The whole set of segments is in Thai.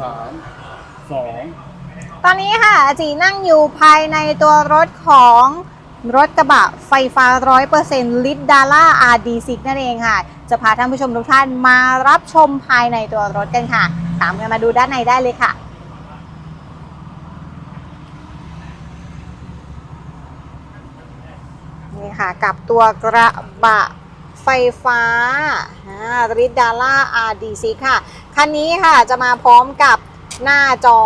สามสองตอนนี้ค่ะอาจีนั่งอยู่ภายในตัวรถของรถกระบะไฟฟ้า 100%ลิตดาร่า RD6 นั่นเองค่ะ จะพาท่านผู้ชมทุกท่านมารับชมภายในตัวรถกันค่ะ ตามกันมาดูด้านในได้เลยค่ะ นี่ค่ะ กับตัวกระบะ ไฟฟ้าริดดาร่า RD6 ค่ะ คันนี้ค่ะจะมาพร้อมกับหน้าจอ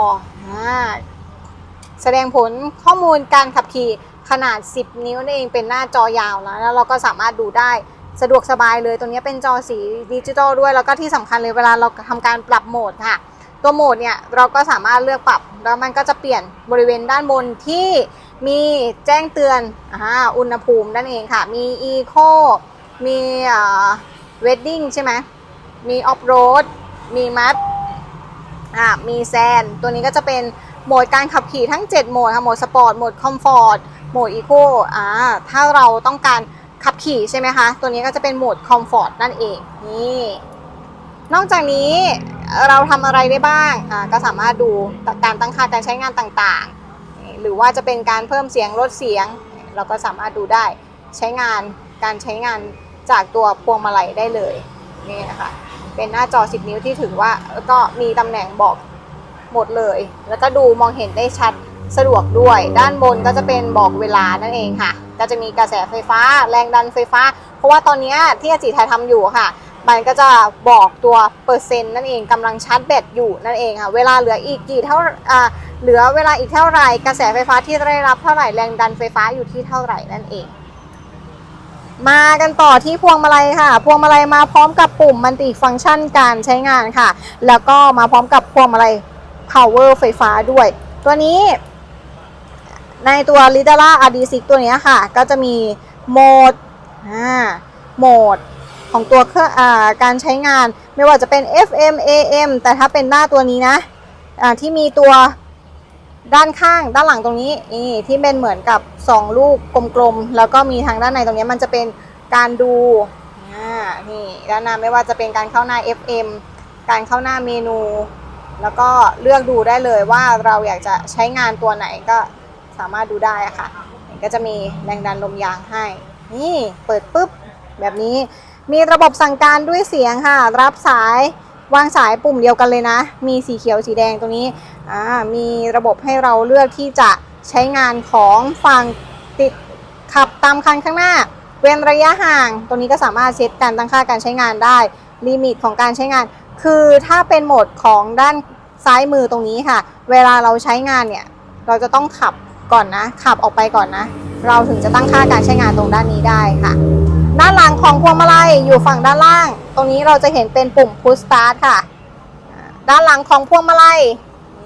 แสดงผลข้อมูลการขับขี่ขนาด 10 นิ้วนั่นเองเป็นหน้าจอยาวนะแล้วเราก็สามารถดูได้สะดวกสบายเลยตัวนี้เป็นจอสีดิจิตอลด้วย แล้วก็ที่สำคัญเลยเวลาเราทำการปรับโหมดค่ะ ตัวโหมดเนี่ยเราก็สามารถเลือกปรับ แล้วมันก็จะเปลี่ยนบริเวณด้านบนที่มีแจ้งเตือนออุณหภูมินั่นเองค่ะ มี Eco มีเวดดิ้งใช่ไหมมีออฟโรด มีมัดอ่ามีแซน ตัวนี้ก็จะเป็นโหมดการขับขี่ทั้ง 7 โหมดค่ะ โหมดสปอร์ต โหมดคอมฟอร์ต โหมดอีโคอ่า ถ้าเราต้องการขับขี่ใช่ไหมคะ ตัวนี้ก็จะเป็นโหมดคอมฟอร์ตนั่นเอง นี่ นอกจากนี้เราทำอะไรได้บ้าง อ่า ก็สามารถดูการตั้งค่าการใช้งานต่างๆ หรือว่าจะเป็นการเพิ่มเสียงลดเสียง เราก็สามารถดูได้ ใช้งาน การใช้งาน จากตัวพวงมาลัยได้เลยนี่นะคะเป็นหน้าจอ 10 นิ้วที่ถือว่าก็มีตำแหน่งบอกหมดเลย แล้วก็ดูมองเห็นได้ชัดสะดวกด้วย ด้านบนก็จะเป็นบอกเวลานั่นเองค่ะ ก็จะมีกระแสไฟฟ้า แรงดันไฟฟ้า เพราะว่าตอนนี้ที่อาจิไทยทำอยู่ค่ะ มันก็จะบอกตัวเปอร์เซ็นต์นั่นเองกำลังชาร์จแบตอยู่นั่นเองค่ะ เวลาเหลืออีกกี่เท่าอ่าเหลือเวลาอีกเท่าไหร่ กระแสไฟฟ้าที่ได้รับเท่าไหร่ แรงดันไฟฟ้าอยู่ที่เท่าไหร่นั่นเอง มากันต่อที่พวงมาลัยค่ะ พวงมาลัยมาพร้อมกับปุ่มมันติฟังก์ชันการใช้งานค่ะ แล้วก็มาพร้อมกับพวงมาลัย power ไฟฟ้าด้วย ตัวนี้ ในตัว l i d a r a RD6 ตัวนี้ค่ะ ก็จะมีโหมดอ่าโหมดของตัวเครื่องอ่าการใช้งาน ไม่ว่าจะเป็น FM AM แต่ถ้าเป็นหน้าตัวนี้นะอ่าที่มีตัว ด้านข้างด้านหลังตรงนี้นี่ที่เป็นเหมือนกับ 2 ลูกกลมๆแล้วก็มีทางด้านในตรงนี้มันจะเป็นการดูนี่ด้านหน้าไม่ว่าจะเป็นการเข้าหน้า FM การเข้าหน้าเมนู แล้วก็เลือกดูได้เลยว่าเราอยากจะใช้งานตัวไหนก็สามารถดูได้ค่ะก็จะมีแรงดันลมยางให้ นี่เปิดปุ๊บแบบนี้มีระบบสั่งการด้วยเสียงค่ะ รับสาย วางสายปุ่มเดียวกันเลยนะ มีสีเขียวสีแดงตรงนี้อ่ามีระบบให้เราเลือกที่จะใช้งานของฝั่งติดขับตามคันข้างหน้า เว้นระยะห่าง ตรงนี้ก็สามารถเซตการตั้งค่าการใช้งานได้ ลิมิตของการใช้งาน คือถ้าเป็นโหมดของด้านซ้ายมือตรงนี้ค่ะ เวลาเราใช้งานเนี่ย เราจะต้องขับก่อนนะ ขับออกไปก่อนนะ เราถึงจะตั้งค่าการใช้งานตรงด้านนี้ได้ค่ะ ด้านหลังของพวงมาลัยอยู่ฝั่งด้านล่าง ตรงนี้เราจะเห็นเป็นปุ่ม push start ค่ะ ด้านหลังของพวงมาลัย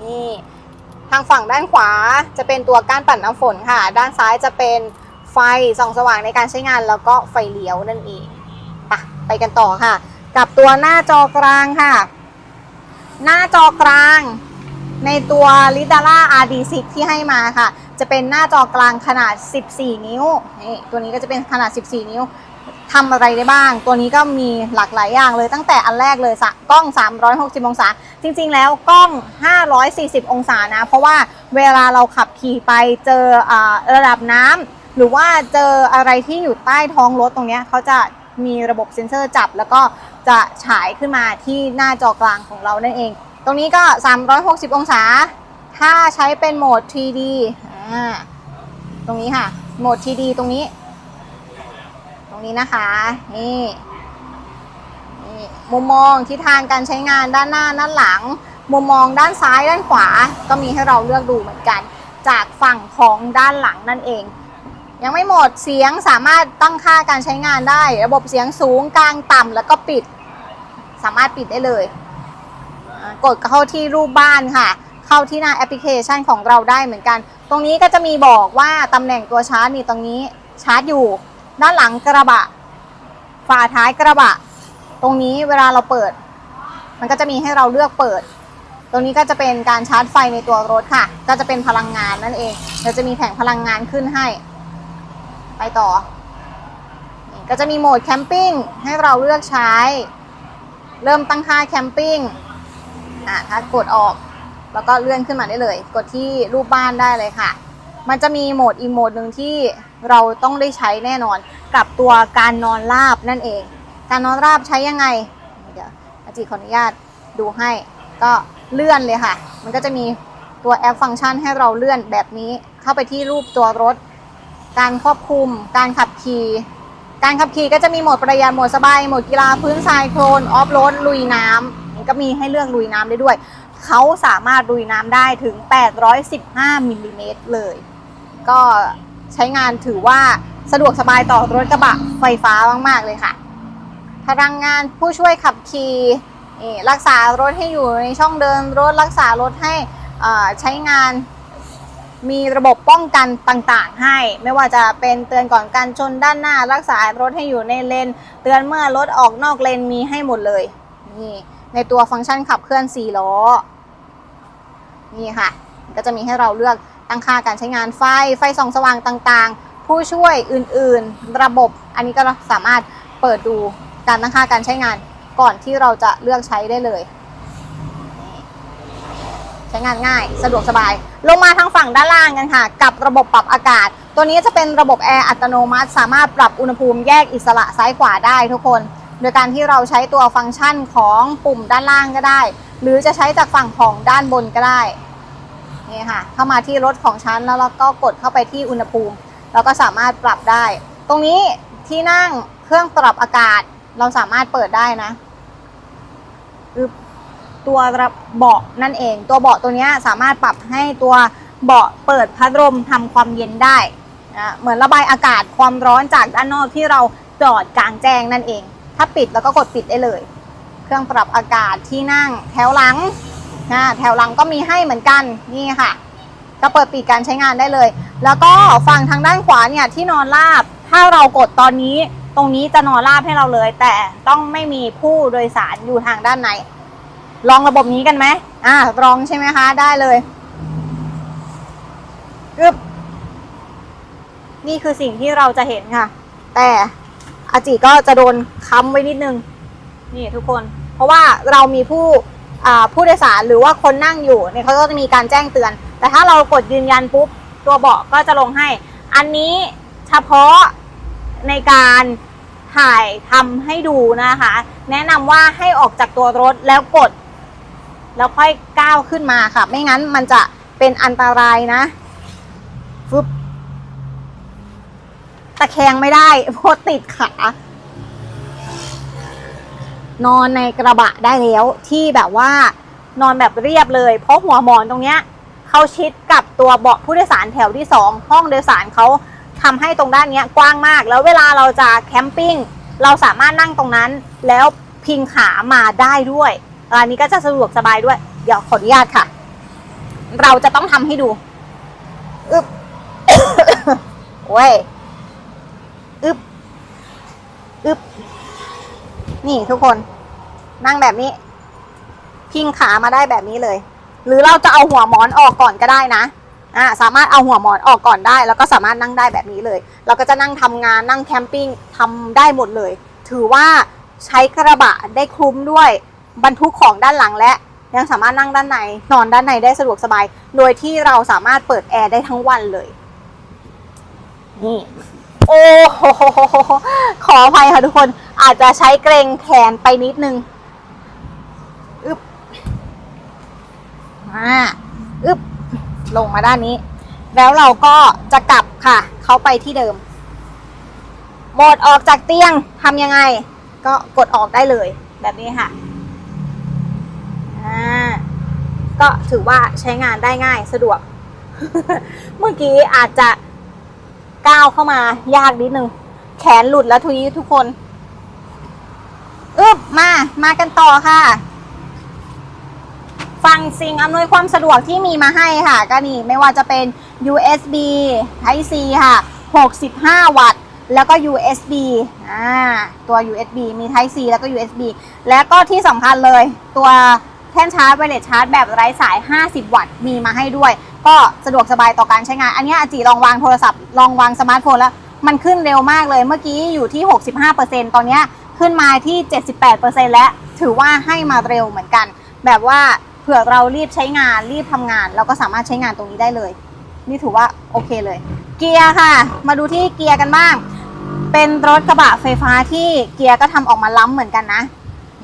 นี่ทางฝั่งด้านขวาจะเป็นตัวก้านปั่นน้ำฝนค่ะ ด้านซ้ายจะเป็นไฟส่องสว่างในการใช้งานแล้วก็ไฟเลี้ยวนั่นเองไปไปกันต่อค่ะ กับตัวหน้าจอกลางค่ะ หน้าจอกลางในตัว l i d a r a RD10 ที่ให้มาค่ะ จะเป็นหน้าจอกลางขนาด 14 นิ้วนี่ตัวนี้ก็จะเป็นขนาด 14 นิ้ว ทำอะไรได้บ้าง ตัวนี้ก็มีหลากหลายอย่างเลยตั้งแต่อันแรกเลยสะกล้อง 360 องศา จริง ๆ แล้วกล้อง 540 องศานะ เพราะว่าเวลาเราขับขี่ไปเจออระดับน้ำหรือว่าเจออะไรที่อยู่ใต้ท้องรถตรงนี้เขาจะมีระบบเซ็นเซอร์จับ แล้วก็จะฉายขึ้นมาที่หน้าจอกลางของเรานั่นเอง ตรงนี้ก็ 360 องศา ถ้าใช้เป็นโหมด 3D ตรงนี้ค่ะ โหมด 3D ตรงนี้ นี้นะคะ นี่นี่มุมมองทิศทางการใช้งานด้านหน้าด้านหลัง มุมมองด้านซ้ายด้านขวา ก็มีให้เราเลือกดูเหมือนกัน จากฝั่งของด้านหลังนั่นเอง ยังไม่หมดเสียงสามารถตั้งค่าการใช้งานได้ ระบบเสียงสูงกลางต่ำแล้วก็ปิด สามารถปิดได้เลยกดเข้าที่รูปบ้านค่ะ เข้าที่หน้าแอปพลิเคชันของเราได้เหมือนกัน ตรงนี้ก็จะมีบอกว่าตำแหน่งตัวชาร์จนี่ตรงนี้ชาร์จอยู่ ด้านหลังกระบะ ฝาท้ายกระบะ ตรงนี้เวลาเราเปิด มันก็จะมีให้เราเลือกเปิด ตรงนี้ก็จะเป็นการชาร์จไฟในตัวรถค่ะ ก็จะเป็นพลังงานนั่นเองเราจะมีแผงพลังงานขึ้นให้ ไปต่อ ก็จะมีโหมดแคมปิ้งให้เราเลือกใช้ เริ่มตั้งค่าแคมปิ้งอ่าถ้ากดออกแล้วก็เลื่อนขึ้นมาได้เลย กดที่รูปบ้านได้เลยค่ะ มันจะมีโหมดอีกโหมดหนึ่งที่ เราต้องได้ใช้แน่นอนกับตัวการนอนราบนั่นเอง การนอนราบใช้ยังไง เดี๋ยวอาจิขออนุญาตดูให้ ก็เลื่อนเลยค่ะ มันก็จะมีตัวแอปฟังก์ชันให้เราเลื่อนแบบนี้เข้าไปที่รูปตัวรถ การควบคุม การขับขี่การขับขี่ก็จะมีโหมดประหยัดโหมดสบายโหมดกีฬาพื้นทรายโคลนออฟโรดลุยน้ำก็มีให้เลือกลุยน้ำได้ด้วย เขาสามารถลุยน้ำได้ถึง 815มิลลิเมตรเลย ก็ ใช้งานถือว่าสะดวกสบายต่อรถกระบะไฟฟ้ามาก ๆ เลยค่ะ พลังงานผู้ช่วยขับขี่นี่รักษารถให้อยู่ในช่องเดินรถรักษารถให้ใช้งานมีระบบป้องกันต่างๆ ให้ ไม่ว่าจะเป็นเตือนก่อนการชนด้านหน้า รักษารถให้อยู่ในเลน เตือนเมื่อรถออกนอกเลนมีให้หมดเลยนี่ในตัวฟังก์ชันขับเคลื่อน4ล้อนี่ค่ะ ก็จะมีให้เราเลือก ตั้งค่าการใช้งานไฟ ไฟส่องสว่างต่างๆ ผู้ช่วยอื่นๆ ระบบ อันนี้ก็สามารถเปิดดูการตั้งค่าการใช้งานก่อนที่เราจะเลือกใช้ได้เลย ใช้งานง่ายสะดวกสบาย ลงมาทางฝั่งด้านล่างกันค่ะ กับระบบปรับอากาศ ตัวนี้จะเป็นระบบแอร์อัตโนมัติ สามารถปรับอุณหภูมิแยกอิสระซ้ายขวาได้ทุกคน โดยการที่เราใช้ตัวฟังก์ชันของปุ่มด้านล่างก็ได้ หรือจะใช้จากฝั่งของด้านบนก็ได้ นี่ค่ะ เข้ามาที่รถของฉันแล้วเราก็กดเข้าไปที่อุณหภูมิ เราก็สามารถปรับได้ ตรงนี้ที่นั่งเครื่องปรับอากาศ เราสามารถเปิดได้นะตัวระเบาะนั่นเอง ตัวเบาะตัวนี้สามารถปรับให้ตัวเบาะเปิดพัดลมทำความเย็นได้นะเหมือนระบายอากาศความร้อนจากด้านนอกที่เราจอดกลางแจ้งนั่นเอง ถ้าปิดแล้วก็กดปิดได้เลย เครื่องปรับอากาศที่นั่งแถวหลัง นะแถวหลังก็มีให้เหมือนกันนี่ค่ะ ก็เปิดปิดการใช้งานได้เลย แล้วก็ฝั่งทางด้านขวาเนี่ยที่นอนราบ ถ้าเรากดตอนนี้ ตรงนี้จะนอนราบให้เราเลย แต่ต้องไม่มีผู้โดยสารอยู่ทางด้านในลองระบบนี้กันไหมอ่าลองใช่ไหมคะ ได้เลยอึบนี่คือสิ่งที่เราจะเห็นค่ะ แต่อาจิก็จะโดนค้ำไว้นิดนึง นี่ทุกคน เพราะว่าเรามีผู้ ผู้โดยสารหรือว่าคนนั่งอยู่เนี่ยเขาก็จะมีการแจ้งเตือน แต่ถ้าเรากดยืนยันปุ๊บตัวเบาะก็จะลงให้ อันนี้เฉพาะในการถ่ายทำให้ดูนะคะ แนะนำว่าให้ออกจากตัวรถแล้วกด แล้วค่อยก้าวขึ้นมาค่ะ ไม่งั้นมันจะเป็นอันตรายนะฟึบตะแคงไม่ได้เพราะติดขา นอนในกระบะได้แล้วที่แบบว่านอนแบบเรียบเลย เพราะหัวหมอนตรงเนี้ยเขาชิดกับตัวเบาะผู้โดยสารแถวที่สองห้องโดยสารเขาทำให้ตรงด้านเนี้ยกว้างมาก แล้วเวลาเราจะแคมปิ้งเราสามารถนั่งตรงนั้น แล้วพิงขามาได้ด้วยอันนี้ก็จะสะดวกสบายด้วย เดี๋ยวขออนุญาตค่ะ เราจะต้องทำให้ดูอึบโอ้ยอึบอึบ นี่ทุกคน นั่งแบบนี้ พิงขามาได้แบบนี้เลย หรือเราจะเอาหัวหมอนออกก่อนก็ได้นะอ่าสามารถเอาหัวหมอนออกก่อนได้ แล้วก็สามารถนั่งได้แบบนี้เลย เราก็จะนั่งทำงานนั่งแคมปิ้งทำได้หมดเลย ถือว่าใช้กระบะได้คุ้มด้วย บรรทุกของด้านหลังและยังสามารถนั่งด้านในนอนด้านในได้สะดวกสบาย โดยที่เราสามารถเปิดแอร์ได้ทั้งวันเลย นี่ โอ้โหขออภัยค่ะทุกคนอาจจะใช้เกรงแขนไปนิดนึงอึบมาอึบลงมาด้านนี้ แล้วเราก็จะกลับค่ะ เขาไปที่เดิมหมดออกจากเตียงทำยังไง ก็กดออกได้เลย แบบนี้ค่ะอ่าก็ถือว่าใช้งานได้ง่ายสะดวก เมื่อกี้อาจจะ ก้าวเข้ามายากนิดนึง แขนหลุดแล้วทุยทุกคนอึบมา มากันต่อค่ะ ฟังสิ่งอำนวยความสะดวกที่มีมาให้ค่ะ ก็นี่ไม่ว่าจะเป็น USB Type C ค่ะ 65 วัตต์ แล้วก็ USB อ่า ตัว USB มี Type C แล้วก็ USB แล้วก็ที่สำคัญเลยตัวแท่นชาร์จไวเลสชาร์จแบบไร้สาย 50 วัตต์ มีมาให้ด้วย ก็สะดวกสบายต่อการใช้งาน อันนี้อาจีลองวางโทรศัพท์ลองวางสมาร์ทโฟนแล้ว มันขึ้นเร็วมากเลยเมื่อกี้อยู่ที่ 65%ตอนเนี้ขึ้นมาที่ 78%แล้วถือว่าให้มาเร็วเหมือนกัน แบบว่าเผื่อเรารีบใช้งานรีบทำงาน เราก็สามารถใช้งานตรงนี้ได้เลย นี่ถือว่าโอเคเลย เกียร์ค่ะ มาดูที่เกียร์กันบ้าง เป็นรถกระบะไฟฟ้าที่เกียร์ก็ทำออกมาล้ำเหมือนกันนะ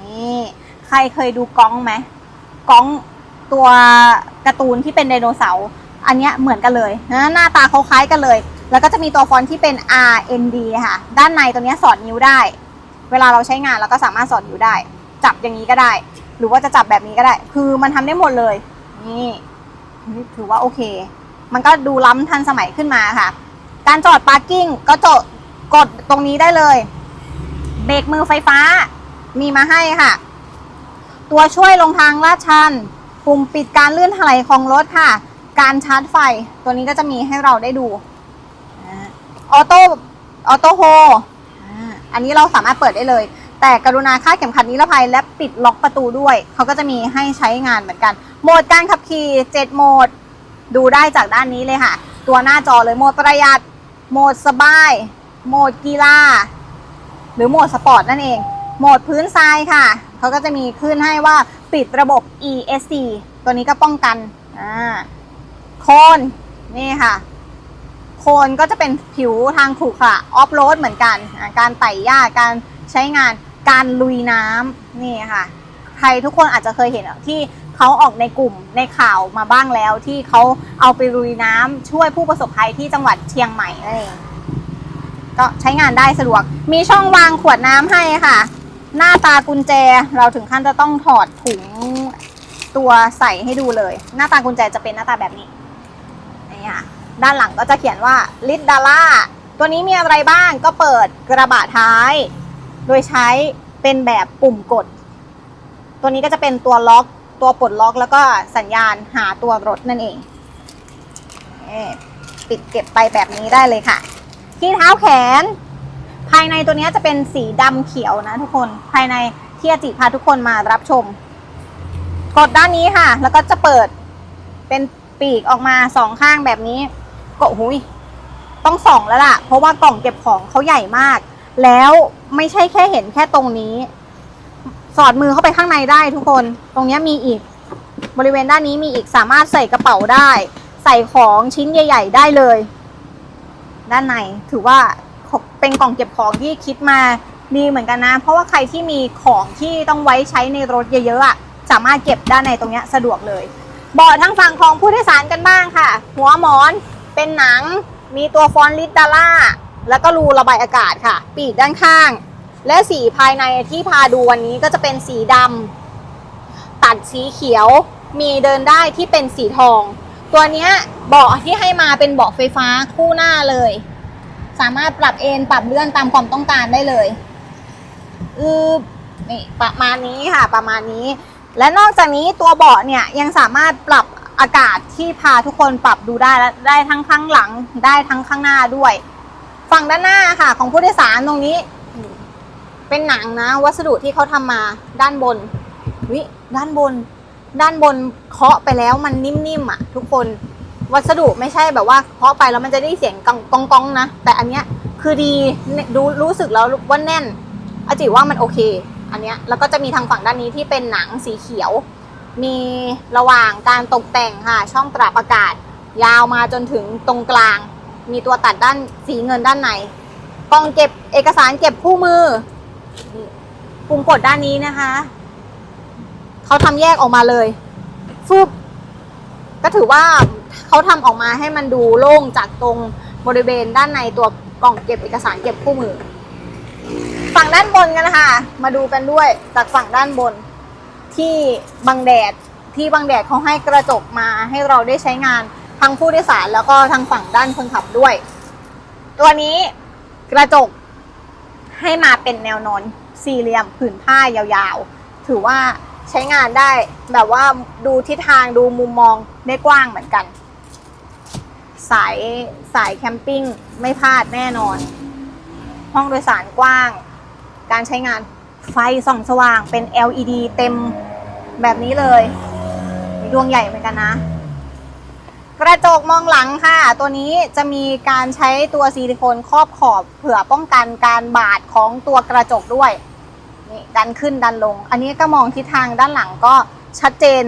นี่ ใครเคยดูก้องไหมก้อง ตัวการ์ตูนที่เป็นไดโนเสาร์อันเนี้ยเหมือนกันเลยนะหน้าตาเขาคล้ายกันเลย แล้วก็จะมีตัวฟอนต์ที่เป็น R N D ค่ะ ด้านในตัวเนี้ยสอดนิ้วได้ เวลาเราใช้งานเราก็สามารถสอดนิ้วได้ จับอย่างนี้ก็ได้ หรือว่าจะจับแบบนี้ก็ได้ คือมันทำได้หมดเลยนี่นี่ถือว่าโอเค มันก็ดูล้ำทันสมัยขึ้นมาค่ะ การจอดปาร์กิ้งก็จดกดตรงนี้ได้เลย เบรกมือไฟฟ้ามีมาให้ค่ะ ตัวช่วยลงทางลาดชัน ปุ่มปิดการเลื่อนถลายของรถค่ะ การชาร์จไฟ ตัวนี้ก็จะมีให้เราได้ดูออโต้ออโต้โฮอันนี้เราสามารถเปิดได้เลย แต่กรุณาค่าเข็มขัดนิรภัยและปิดล็อกประตูด้วย เขาก็จะมีให้ใช้งานเหมือนกัน โหมดการขับขี่ 7 โหมด ดูได้จากด้านนี้เลยค่ะ ตัวหน้าจอเลยโหมดประหยัด โหมดสบาย โหมดกีฬา หรือโหมดสปอร์ตนั่นเอง โหมดพื้นทรายค่ะ เขาก็จะมีขึ้นให้ว่า ปิดระบบ ESC ตัวนี้ก็ป้องกันอ่าโคนนี่ค่ะ โคนก็จะเป็นผิวทางขรุขระออฟโรดเหมือนกัน การไต่หญ้าการใช้งานการลุยน้ำนี่ค่ะ ใครทุกคนอาจจะเคยเห็นที่เขาออกในกลุ่มในข่าวมาบ้างแล้วที่เขาเอาไปลุยน้ำช่วยผู้ประสบภัยที่จังหวัดเชียงใหม่นั่นเองก็ใช้งานได้สะดวก มีช่องวางขวดน้ำให้ค่ะ หน้าตากุญแจเราถึงขั้นจะต้องถอดถุงตัวใส่ให้ดูเลย หน้าตากุญแจจะเป็นหน้าตาแบบนี้นี่ค่ะด้านหลังก็จะเขียนว่าลิดดาร่าตัวนี้มีอะไรบ้างก็เปิดกระบะท้าย โดยใช้เป็นแบบปุ่มกด ตัวนี้ก็จะเป็นตัวล็อกตัวปลดล็อกแล้วก็สัญญาณหาตัวรถนั่นเองปิดเก็บไปแบบนี้ได้เลยค่ะ ที่เท้าแขน ภายในตัวนี้จะเป็นสีดำเขียวนะทุกคน ภายในที่อาจิพาทุกคนมารับชม กดด้านนี้ค่ะ แล้วก็จะเปิดเป็นปีกออกมาสองข้างแบบนี้ก็หุยต้องส่องแล้วล่ะ เพราะว่ากล่องเก็บของเขาใหญ่มาก แล้วไม่ใช่แค่เห็นแค่ตรงนี้ สอดมือเข้าไปข้างในได้ทุกคน ตรงนี้มีอีก บริเวณด้านนี้มีอีกสามารถใส่กระเป๋าได้ ใส่ของชิ้นใหญ่ ๆ ได้เลย ด้านในถือว่า เป็นกล่องเก็บของที่คิดมาดีเหมือนกันนะ เพราะว่าใครที่มีของที่ต้องไว้ใช้ในรถเยอะๆอะสามารถเก็บด้านในตรงนี้สะดวกเลยเบาะทางฝั่งของผู้โดยสารกันบ้างค่ะ หัวหมอนเป็นหนัง มีตัวฟอนต์ลิดดาร่าแล้วก็รูระบายอากาศค่ะ ปีกด้านข้าง และสีภายในที่พาดูวันนี้ก็จะเป็นสีดำตัดสีเขียว มีเดินได้ที่เป็นสีทอง ตัวนี้เบาะที่ให้มาเป็นเบาะไฟฟ้าคู่หน้าเลย สามารถปรับเอนปรับเลื่อนตามความต้องการได้เลยอือนี่ประมาณนี้ค่ะ ประมาณนี้ และนอกจากนี้ตัวเบาะเนี่ยยังสามารถปรับอากาศที่พาทุกคนปรับดูได้และได้ทั้งข้างหลังได้ทั้งข้างหน้าด้วย ฝั่งด้านหน้าค่ะ ของผู้โดยสารตรงนี้ เป็นหนังนะ วัสดุที่เขาทำมาด้านบนวิด้านบน ด้านบนเคาะไปแล้วมันนิ่มๆอะ ทุกคน วัสดุไม่ใช่แบบว่าเคาะไปแล้วมันจะได้เสียงกองกองๆนะ แต่อันเนี้ยคือดีดูรู้สึกแล้วว่าแน่นอาจิว่ามันโอเค อันเนี้ยแล้วก็จะมีทางฝั่งด้านนี้ที่เป็นหนังสีเขียว มีระหว่างการตกแต่งค่ะ ช่องปรับอากาศ ยาวมาจนถึงตรงกลาง มีตัวตัดด้านสีเงินด้านในกล่องเก็บเอกสารเก็บคู่มือปุ่มกดด้านนี้นะคะเขาทำแยกออกมาเลยฟึบก็ถือว่า เขาทำออกมาให้มันดูโล่งจากตรงบริเวณด้านในตัวกล่องเก็บเอกสารเก็บคู่มือ ฝั่งด้านบนกันนะคะ มาดูกันด้วยจากฝั่งด้านบน ที่บังแดดที่บังแดดเขาให้กระจกมาให้เราได้ใช้งานทั้งผู้โดยสารแล้วก็ทางฝั่งด้านคนขับด้วย ตัวนี้กระจกให้มาเป็นแนวนอนสี่เหลี่ยมผืนผ้ายาวๆ ถือว่า ใช้งานได้แบบว่าดูทิศทางดูมุมมองได้กว้างเหมือนกัน สายสายแคมปิ้งไม่พลาดแน่นอน ห้องโดยสารกว้าง การใช้งานไฟส่องสว่างเป็น LED เต็มแบบนี้เลยดวงใหญ่เหมือนกันนะ กระจกมองหลังค่ะ ตัวนี้จะมีการใช้ตัวซิลิโคนครอบขอบเผื่อป้องกันการบาดของตัวกระจกด้วย ดันขึ้นดันลง อันนี้ก็มองทิศทางด้านหลังก็ชัดเจน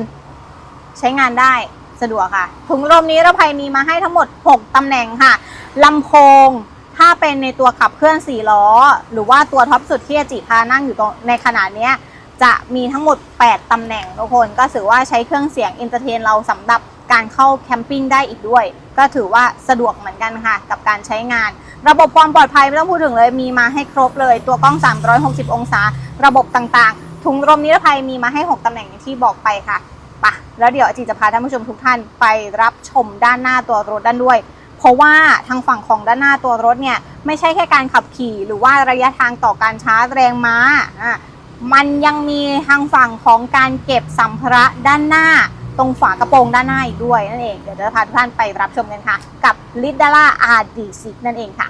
ใช้งานได้สะดวกค่ะ ถุงลมนี้เราภัยมีมาให้ทั้งหมด 6ตำแหน่งค่ะลำโพงถ้าเป็นในตัวขับเคลื่อน4ล้อ หรือว่าตัวท็อปสุดที่อจิพานั่งอยู่ตรงในขนาดนี้จะมีทั้งหมด 8ตำแหน่งทุกคนก็ถือว่าใช้เครื่องเสียงอินเตอร์เทนเราสำหรับ การเข้าแคมปิ้งได้อีกด้วย ก็ถือว่าสะดวกเหมือนกันค่ะ กับการใช้งาน ระบบความปลอดภัยไม่ต้องพูดถึงเลย มีมาให้ครบเลย ตัวกล้อง 360 องศา ระบบต่างๆ ถุงลมนิรภัยมีมาให้ 6ตำแหน่งอย่างที่บอกไปค่ะปะแล้วเดี๋ยวอาจีจะพาท่านผู้ชมทุกท่านไปรับชมด้านหน้าตัวรถด้านด้วย เพราะว่าทางฝั่งของด้านหน้าตัวรถเนี่ยไม่ใช่แค่การขับขี่ หรือว่าระยะทางต่อการชาร์จแรงม้าอะมันยังมีทางฝั่งของการเก็บสัมภาระด้านหน้า ตรงฝากระโปรงด้านหน้าอีกด้วยนั่นเอง เดี๋ยวจะพาทุกท่านไปรับชมกันค่ะ กับลิเดอร่าอาร์ดีซิกนั่นเองค่ะ